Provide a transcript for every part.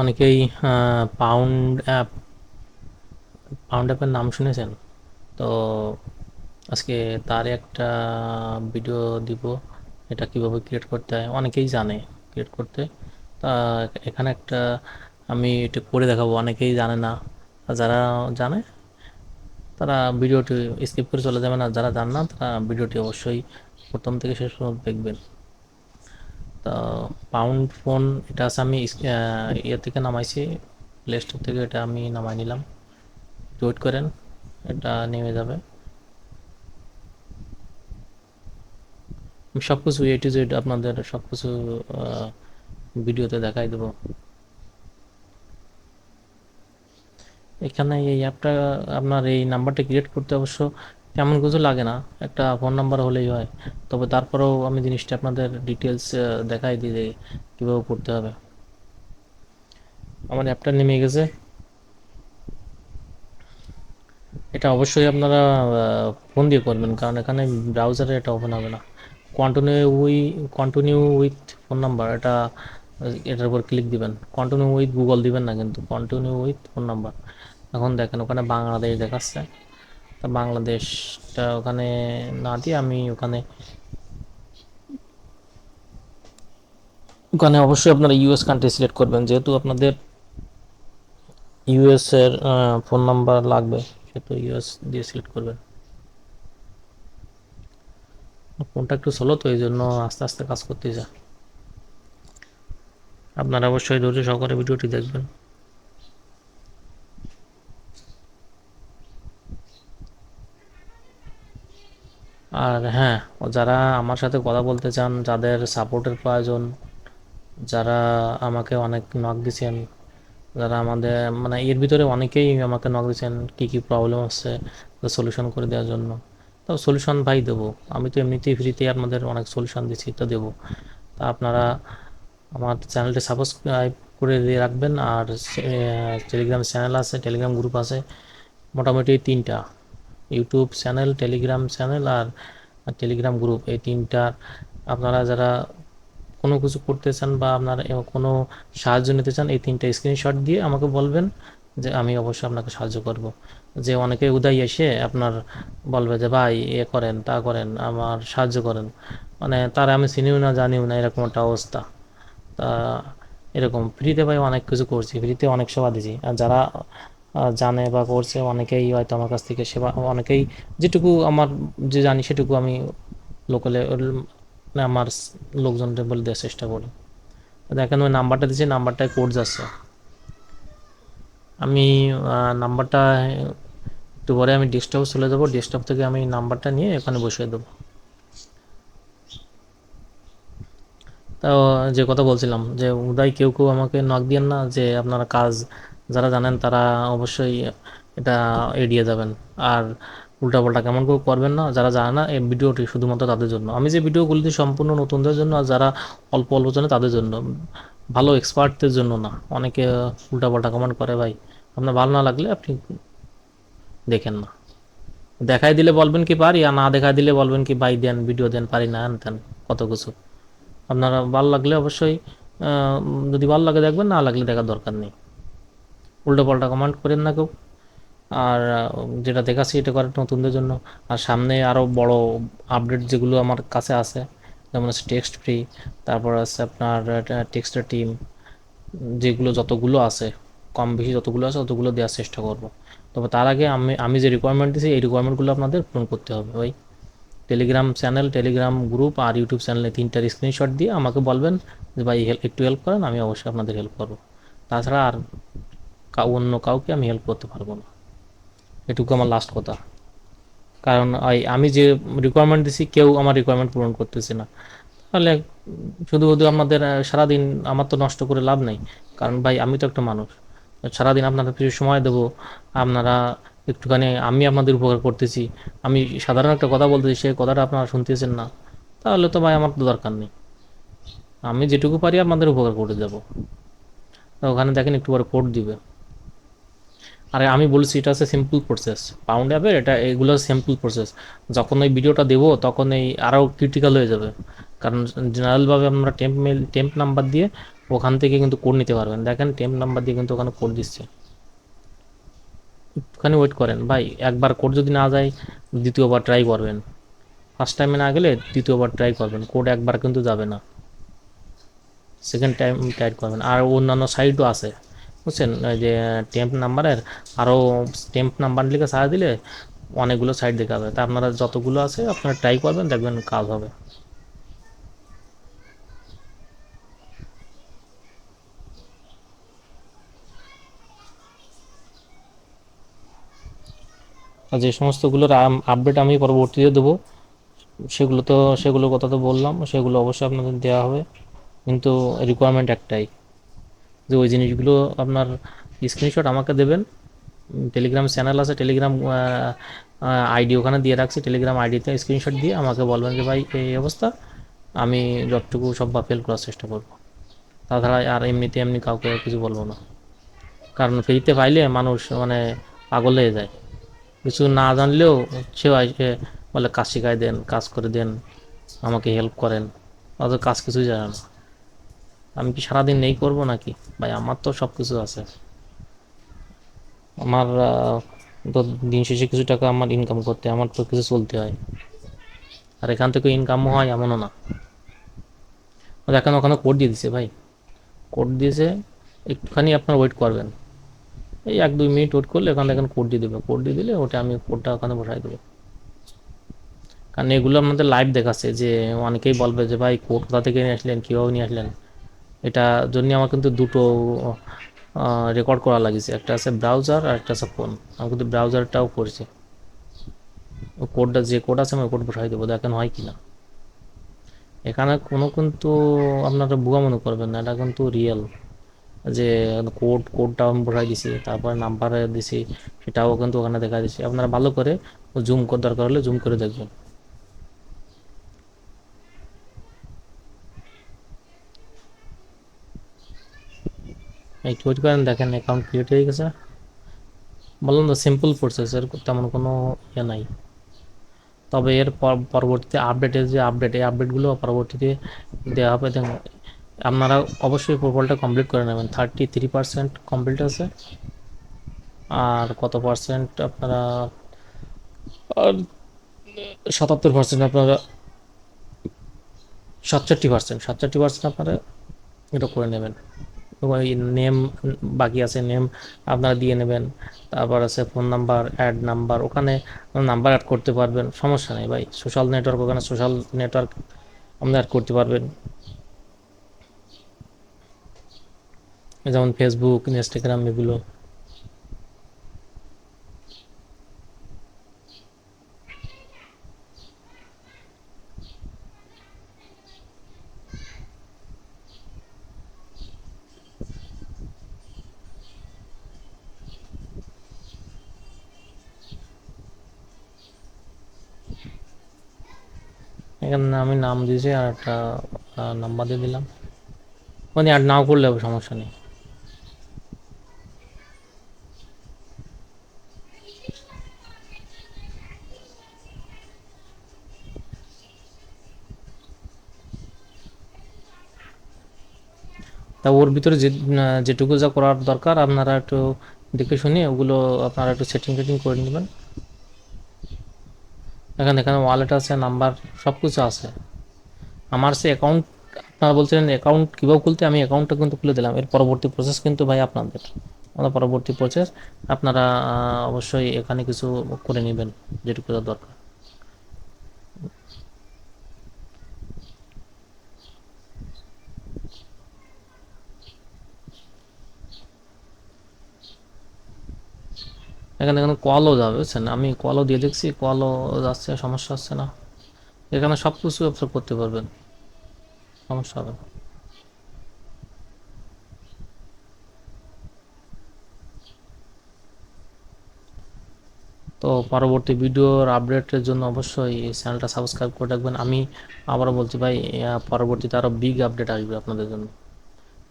অনেকেই pound app pound অ্যাপের নাম শুনেছেন? তো আজকে তার একটা ভিডিও দিব, এটা কীভাবে ক্রিয়েট করতে হয়? অনেকেই জানে ক্রিয়েট করতে। তা এখানে একটা আমি এটা করে দেখাবো, অনেকেই জানে না। যারা জানে, তারা ভিডিওটি স্কিপ করে চলে যাবে না যারা জান না, তারা ভিডিওটি অবশ্যই প্রথম থেকে শেষ পর্যন্ত দেখবেন। পাউন্ড ফোন এটা আছে আমি ইয়ে থেকে নামাইছি প্লে স্টোর থেকে এটা আমি নামাই নিলাম। ওয়েট করেন, এটা নেমে যাবে। সব কিছু এ টু জেড আপনাদের সব কিছু ভিডিওতে দেখাই দেবো। এখানে এই অ্যাপটা আপনার এই নাম্বারটা ক্রিয়েট করতে অবশ্য তেমন কিছু লাগে না। একটা ফোন নাম্বার হলেই হয়। তবে তারপরেও আমি জিনিসটা আপনাদের ডিটেলস দেখাই দিই যে কীভাবে করতে হবে। আমার অ্যাপটা নেমে গেছে। এটা অবশ্যই আপনারা ফোন দিয়ে করবেন, কারণ এখানে ব্রাউজারে এটা ওপেন হবে না। Continue we continue with phone number এটা, এটার উপর ক্লিক দিবেন। কন্টিনিউ উইথ গুগল দিবেন না কিন্তু কন্টিনিউ উইথ ফোন নাম্বার এখন দেখেন ওখানে বাংলাদেশ দেখাচ্ছে। বাংলাদেশটা ওখানে না দিয়ে আমি ওখানে ওখানে অবশ্যই আপনারা ইউএস কান্ট্রি সিলেক্ট করবেন। যেহেতু আপনাদের ইউএস এর ফোন নাম্বার লাগবে, সেহেতু ইউএস দিয়ে সিলেক্ট করবেন। ফোনটা একটু স্লো তো, এই জন্য আস্তে আস্তে কাজ করতে যা আপনারা অবশ্যই ধৈর্য সহকারে ভিডিওটি দেখবেন। আর হ্যাঁ যারা আমার সাথে কথা বলতে চান, যাদের সাপোর্টের প্রয়োজন, যারা আমাকে অনেক নক দিচ্ছেন যারা আমাদের মানে এর ভিতরে অনেকেই আমাকে নক দিচ্ছেন কী কী প্রবলেম হচ্ছে সলিউশন করে দেওয়ার জন্য। তো সলিউশন ভাই দেবো। আমি তো এমনিতেই ফ্রিতেই আপনাদের অনেক সলিউশন দিচ্ছি তো দেবো। তা আপনারা আমার চ্যানেলটি সাবস্ক্রাইব করে দিয়ে রাখবেন, আর টেলিগ্রাম চ্যানেল আছে টেলিগ্রাম গ্রুপ আছে, মোটামুটি তিনটা। ইউটিউব চ্যানেল টেলিগ্রাম চ্যানেল আর টেলিগ্রাম গ্রুপ এই তিনটা। আপনারা যারা কোনো কিছু করতে চান বা আপনার কোনো সাহায্য নিতে চান, এই তিনটা স্ক্রিনশট দিয়ে আমাকে বলবেন যে আমি অবশ্যই আপনাকে সাহায্য করব। যে অনেকে উদয় এসে আপনার বলবে যে, ভাই, এ করেন, তা করেন, আমার সাহায্য করেন। মানে তারা আমি চিনিও না, জানিও না, এরকম একটা অবস্থা। তা এরকম ফ্রিতে ভাই অনেক কিছু করছি ফ্রিতে অনেক সেবা দিছি। আর যারা জানে বা করছে, অনেকেই হয়তো আমার কাছ থেকে সেবা, অনেকেই যেটুকু আমার যে জানি সেটুকু আমি লোকালে আমার লোকজনদের বলে দেওয়ার চেষ্টা করি। দেখেন ওই নাম্বারটা দিচ্ছি নাম্বারটায় কোড যাচ্ছে। আমি নাম্বারটা একটু পরে আমি ডেস্কটপে চলে যাব ডেস্কটপ থেকে আমি নাম্বারটা নিয়ে এখানে বসিয়ে দেবো। তো যে কথা বলছিলাম, যে উদয় কেউ কেউ আমাকে নক দিয়েন না, যে আপনারা কাজ যারা জানেন তারা অবশ্যই এটা এড়িয়ে যাবেন। আর উল্টাপাল্টা কেমন কেউ করবেন না, যারা জানে না এই ভিডিওটি শুধুমাত্র তাদের জন্য। আমি যে ভিডিওগুলি সম্পূর্ণ নতুনদের জন্য আর যারা অল্প অল্প জানে তাদের জন্য। ভালো এক্সপার্টদের জন্য না। অনেকে উল্টাপাল্টা কমেন্ট করে, ভাই, আপনার ভালো না লাগলে আপনি দেখেন না। দেখাই দিলে বলবেন কি পারি আর না দেখাই দিলে বলবেন কি, ভাই, দেন, ভিডিও দেন, পারি না দেন কত কিছু। আপনারা ভালো লাগলে অবশ্যই যদি ভালো লাগে দেখবেন, না লাগলে দেখার দরকার নেই। উল্টো পাল্টা কমেন্ট করেন না কেউ। আর যেটা দেখাচ্ছি এটা করেন নতুনদের জন্য। আর সামনে আরও বড় আপডেট যেগুলো আমার কাছে আছে, যেমন আছে টেক্সট ফ্রি তারপর আছে আপনার টেক্সটের টিম যেগুলো যতগুলো আছে, কম বেশি যতগুলো আছে ততগুলো দেওয়ার চেষ্টা করব। তবে তার আগে আমি আমি যে রিকোয়ারমেন্ট দিয়েছি এই রিকোয়ারমেন্টগুলো আপনাদের পূরণ করতে হবে ভাই। টেলিগ্রাম চ্যানেল টেলিগ্রাম গ্রুপ আর ইউটিউব চ্যানেলে তিনটার স্ক্রিনশট দিয়ে আমাকে বলবেন যে, ভাই হেল্প একটু হেল্প করেন, আমি অবশ্যই আপনাদের হেল্প করব। তাছাড়া আর অন্য কাউকে আমি হেল্প করতে পারব না। এটুকু আমার লাস্ট কথা। কারণ আমি যে রিকোয়ারমেন্ট দিছি, কেউ আমার রিকোয়ারমেন্ট পূরণ করতেছে না। তাহলে শুধু শুধু আপনাদের সারাদিন আমার তো নষ্ট করে লাভ নেই। কারণ ভাই, আমি তো একটা মানুষ। সারাদিন আপনাদের কিছু সময় দেবো। আপনারা একটুখানি, আমি আপনাদের উপকার করতেছি। আমি সাধারণ একটা কথা বলতেছি, সেই কথাটা আপনারা শুনতেছেন না। তাহলে তো ভাই, আমার তো দরকার নেই। আমি যেটুকু পারি আপনাদের উপকার করে যাব ওখানে দেখেন একটু পরে কোড দিবে। আর আমি বলছি, এটা হচ্ছে সিম্পল প্রসেস পাউন্ড অ্যাপের এটা, এগুলো সিম্পল প্রসেস যখন ওই ভিডিওটা দেবো, তখন এই আরও ক্রিটিক্যাল হয়ে যাবে। কারণ জেনারেলভাবে আমরা টেম্প মেল টেম্প নাম্বার দিয়ে ওখান থেকে কিন্তু কোড নিতে পারবেন। দেখেন টেম্প নাম্বার দিয়ে কিন্তু ওখানে কোড দিচ্ছে। একটুখানি ওয়েট করেন। ভাই, একবার কোড যদি না যায়, দ্বিতীয়বার ট্রাই করবেন। ফার্স্ট টাইমে না গেলে দ্বিতীয়বার ট্রাই করবেন। কোড একবার কিন্তু যাবে না। সেকেন্ড টাইম ট্রাই করবেন। আর অন্যান্য সাইটও আছে। বুঝছেন? ওই যে টেম্প নাম্বারের আরও টেম্প নাম্বার লিখে সারা দিলে অনেকগুলো সাইট দেখাবে তা আপনারা যতগুলো আছে, আপনারা ট্রাই করবেন, দেখবেন কাজ হবে। আর যে সমস্তগুলোর আপডেট আমি পরবর্তীতে দেবো, সেগুলো তো, সেগুলোর কথা তো বললাম, সেগুলো অবশ্যই আপনাদের দেওয়া হবে। কিন্তু রিকোয়ারমেন্ট একটাই। যে ওই জিনিসগুলো আপনার স্ক্রিনশট আমাকে দেবেন। টেলিগ্রাম চ্যানেল আছে টেলিগ্রাম আইডি ওখানে দিয়ে রাখছি। টেলিগ্রাম আইডিতে স্ক্রিনশট দিয়ে আমাকে বলবেন যে, ভাই, এই অবস্থা। আমি যতটুকু সব বা ফেল করার চেষ্টা করব। তাছাড়া আর এমনিতে এমনি কাউকে কিছু বলব না। কারণ ফ্রিতে পাইলে মানুষ মানে পাগল হয়ে যায়। কিছু না জানলেও সেও এসে বলে, কাজ শেখাই দেন, কাজ করে দেন, আমাকে হেল্প করেন। অত কাজ কিছুই জানে না। আমি কি সারাদিন নেই করব নাকি? ভাই, আমার তো সব কিছু আছে। আমার দিন শেষে কিছু টাকা আমার ইনকাম করতে, আমার তো কিছু চলতে হয়। আর এখান থেকে ইনকামও হয় এমনও না। ও দেখেন, ওখানে কোড দিয়ে দিছে ভাই। কোড দিয়েছে, একটুখানি আপনার ওয়েট করবেন। এই এক দুই মিনিট ওয়েট করলে ওখানে দেখেন কোড দিয়ে দেবে। কোড দিয়ে দিলে ওটা আমি কোডটা ওখানে বসাই দেবো। কারণ এগুলো আপনাদের লাইভ দেখাচ্ছে যে অনেকেই বলবে যে, ভাই কোড কোথা থেকে নিয়ে আসলেন? কীভাবে নিয়ে আসলেন? এটা জন্য আমার কিন্তু দুটো রেকর্ড করা লাগিয়েছে একটা আছে ব্রাউজার আর একটা আছে ফোন আমি কিন্তু ব্রাউজারটাও করছি। কোডটা যে কোড আছে আমি কোড বসাই দেবো। দেখেন হয় কি না এখানে কোনো কিন্তু আপনারা বুয়া মনে করবেন না। এটা কিন্তু রিয়েল যে কোড কোডটাও আমি বসাই দিছি, তারপরে নাম্বারে দিছি, সেটাও কিন্তু ওখানে দেখা দিচ্ছি আপনারা ভালো করে জুম করে দরকার হলে জুম করে দেখবেন। একটু ওয়েট করেন? দেখেন অ্যাকাউন্ট ক্রিয়েট হয়ে গেছে। বললাম তো সিম্পল প্রসেস এর তেমন কোনো ইয়ে নাই। তবে এর পর- পরবর্তীতে আপডেটের যে আপডেট এই আপডেটগুলো পরবর্তীতে দেওয়া হবে। দেখুন, আপনারা অবশ্যই প্রোফাইলটা কমপ্লিট করে নেবেন। থার্টি থ্রি পার্সেন্ট কমপ্লিট আছে। আর কত পার্সেন্ট আপনারা, আর সাতাত্তর পার্সেন্ট আপনারা, সাতষট্টি পার্সেন্ট সাতষট্টি পার্সেন্ট আপনারা এটা করে নেবেন। নেম বাকি আছে নেম আপনারা দিয়ে নেবেন। তারপর আছে ফোন নাম্বার অ্যাড নাম্বার ওখানে নাম্বার অ্যাড করতে পারবেন। সমস্যা নেই ভাই সোশ্যাল নেটওয়ার্ক ওখানে সোশ্যাল নেটওয়ার্ক আপনি অ্যাড করতে পারবেন। যেমন ফেসবুক ইনস্টাগ্রাম এগুলো। এখানে আমি নাম দিয়েছি আর একটা নাম্বার দিয়ে দিলাম। মানে অ্যাড নাও করলে সমস্যা নেই। তা ওর ভিতরে যে যেটুকু যা করার দরকার, আপনারা একটু দেখে শুনে ওগুলো আপনারা একটু সেটিং ফেটিং করে নেবেন। এখানে এখানে ওয়ালেট আছে নাম্বার সব কিছু আছে। আমার সে অ্যাকাউন্ট আপনারা বলছিলেন অ্যাকাউন্ট কীভাবে খুলতে, আমি অ্যাকাউন্টটা কিন্তু খুলে দিলাম। এর পরবর্তী প্রসেস কিন্তু ভাই আপনাদের। আমাদের পরবর্তী প্রসেস আপনারা অবশ্যই এখানে কিছু করে নেবেন, যেটুকু দরকার। এখানে এখানে কলও যাবে, বুঝছেন? আমি কলও দিয়ে দেখছি কলও যাচ্ছে, সমস্যা হচ্ছে না। এখানে সব কিছু আপনি করতে পারবেন। সমস্যা হবে তো পরবর্তী ভিডিওর আপডেটের জন্য অবশ্যই চ্যানেলটা সাবস্ক্রাইব করে রাখবেন। আমি আবারও বলছি ভাই পরবর্তীতে আরও বিগ আপডেট আসবে আপনাদের জন্য।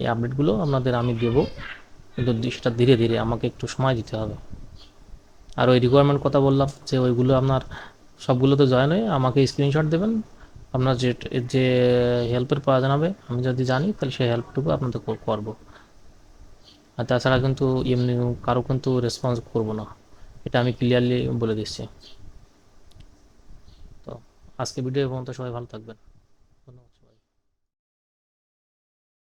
এই আপডেটগুলো আপনাদের আমি দেবো, কিন্তু সেটা ধীরে ধীরে আমাকে একটু সময় দিতে হবে। আর ওই রিকোয়ারমেন্ট কথা বললাম যে ওইগুলো আপনার সবগুলো তো জয়েন হয়ে আমাকে স্ক্রিনশট দেবেন। আপনার যে যে হেল্পের প্রয়োজন হবে, আমি যদি জানি, তাহলে সেই হেল্পটুকু আপনাদের কর- করব। আর তাছাড়া কিন্তু এমনি কারও কিন্তু রেসপন্স করব না। এটা আমি ক্লিয়ারলি বলে দিচ্ছি। তো আজকে ভিডিও পর্যন্ত সবাই ভালো থাকবেন।